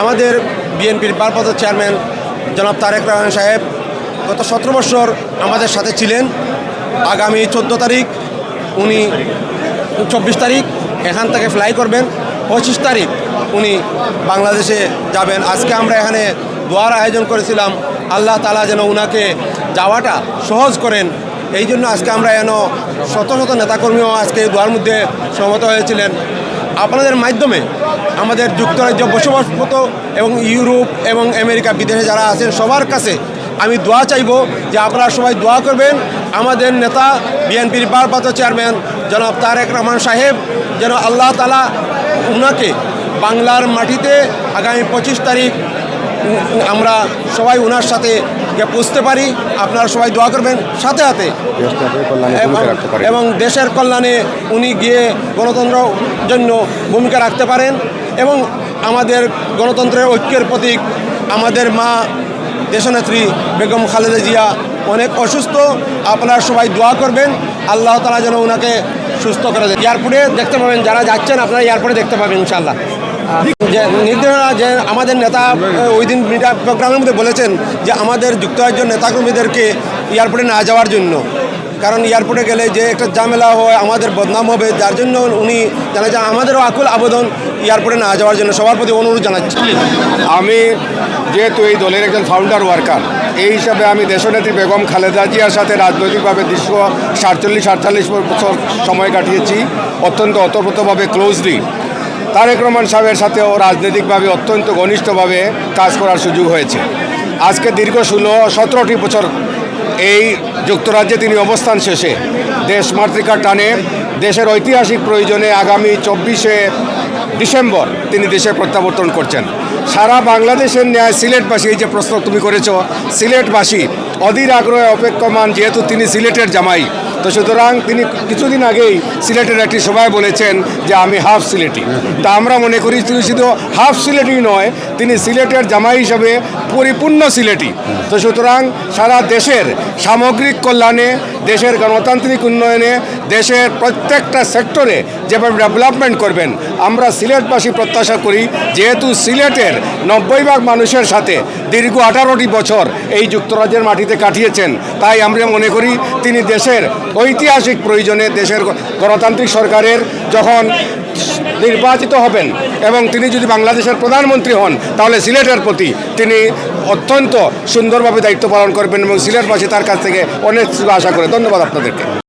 আমাদের বিএনপির ভারপ্রাপ্ত চেয়ারম্যান জনাব তারেক রহমান সাহেব গত সতেরো বছর আমাদের সাথে ছিলেন। আগামী চোদ্দ তারিখ, উনি চব্বিশ তারিখ এখান থেকে ফ্লাই করবেন। পঁচিশ তারিখ উনি বাংলাদেশে যাবেন। আজকে আমরা এখানে দোয়ার আয়োজন করেছিলাম। আল্লাহ তালা যেন উনাকে যাওয়াটা সহজ করেন। এই জন্য আজকে আমরা যেন শত শত নেতাকর্মীও আজকে দোয়ার মধ্যে সমত হয়েছিলেন। আপনাদের মাধ্যমে আমাদের যুক্তরাজ্য বসবাসরত এবং ইউরোপ এবং আমেরিকা বিদেশে যারা আছেন সবার কাছে আমি দোয়া চাইব যে আপনারা সবাই দোয়া করবেন। আমাদের নেতা বিএনপির ভারপ্রাপ্ত চেয়ারম্যান জনাব তারেক রহমান সাহেব যেন আল্লাহ তালা উনাকে বাংলার মাটিতে আগামী পঁচিশ তারিখ আমরা সবাই ওনার সাথে গিয়ে পুষতে পারি। আপনারা সবাই দোয়া করবেন। সাথে সাথে এবং দেশের কল্যাণে উনি গিয়ে গণতন্ত্র জন্য ভূমিকা রাখতে পারেন এবং আমাদের গণতন্ত্রের ঐক্যের প্রতীক আমাদের মা দেশনেত্রী বেগম খালেদা জিয়া অনেক অসুস্থ। আপনারা সবাই দোয়া করবেন। আল্লাহ তালা যেন ওনাকে সুস্থ করে দেন। এয়ারপোর্টে দেখতে পাবেন, যারা যাচ্ছেন আপনারা এয়ারপোর্টে দেখতে পাবেন ইনশাল্লাহ যে নির্দেশনা, যে আমাদের নেতা ওই দিন মিডিয়া প্রোগ্রামের মধ্যে বলেছেন যে আমাদের যুক্তরাজ্য নেতাকর্মীদেরকে এয়ারপোর্টে না যাওয়ার জন্য। কারণ এয়ারপোর্টে গেলে যে একটা ঝামেলা হয়, আমাদের বদনাম হবে, যার জন্য উনি জানা যায় আমাদেরও আকুল আবেদন এয়ারপোর্টে না যাওয়ার জন্য। সবার প্রতি অনুরোধ জানাচ্ছি। আমি যেহেতু এই দলের একজন ফাউন্ডার ওয়ার্কার এই হিসাবে আমি দেশনেত্রী বেগম খালেদা জিয়ার সাথে রাজনৈতিকভাবে দীর্ঘ সাতচল্লিশ, আটচল্লিশ বছর সময় কাটিয়েছি, অত্যন্ত অতপ্রতভাবে ক্লোজলি তারেক রহমান সাহেবের সাথেও রাজনৈতিকভাবে অত্যন্ত ঘনিষ্ঠভাবে কাজ করার সুযোগ হয়েছে। আজকে দীর্ঘ ষোলো, সতেরোটি বছর এই যুক্তরাজ্যে তিনি অবস্থান শেষে। দেশ মাতৃকার টানে দেশের ঐতিহাসিক প্রয়োজনে আগামী চব্বিশে ডিসেম্বর তিনি দেশে প্রত্যাবর্তন করছেন। সারা বাংলাদেশের ন্যায় সিলেটবাসী, এই যে প্রশ্ন তুমি করেছ, সিলেটবাসী অধীর আগ্রহে অপেক্ষমান, যেহেতু তিনি সিলেটের জামাই। তো সুতরাং তিনি কিছুদিন আগেই সিলেটের একটি সভায় বলেছেন যে আমি হাফ সিলেটি। তা আমরা মনে করি তিনি শুধু হাফ সিলেটি নয়, তিনি সিলেটের জামাই হিসাবে পরিপূর্ণ সিলেটি। তো সুতরাং সারা দেশের সামগ্রিক কল্যাণে দেশের গণতান্ত্রিক উন্নয়নে দেশের প্রত্যেকটা সেক্টরে যেভাবে ডেভেলপমেন্ট করবেন, আমরা সিলেটবাসী প্রত্যাশা করি যেহেতু সিলেটের নব্বই ভাগ মানুষের সাথে দীর্ঘ আঠারোটি বছর এই যুক্তরাজ্যের মাটিতে কাটিয়েছেন, তাই আমরা মনে করি তিনি দেশের ঐতিহাসিক প্রয়োজনে দেশের গণতান্ত্রিক সরকারের যখন নির্বাচিত হবেন এবং তিনি যদি বাংলাদেশের প্রধানমন্ত্রী হন, তাহলে সিলেটের প্রতি তিনি অত্যন্ত সুন্দরভাবে দায়িত্ব পালন করবেন এবং সিলেটবাসী তার কাছ থেকে অনেক আশা করে। ধন্যবাদ আপনাদেরকে।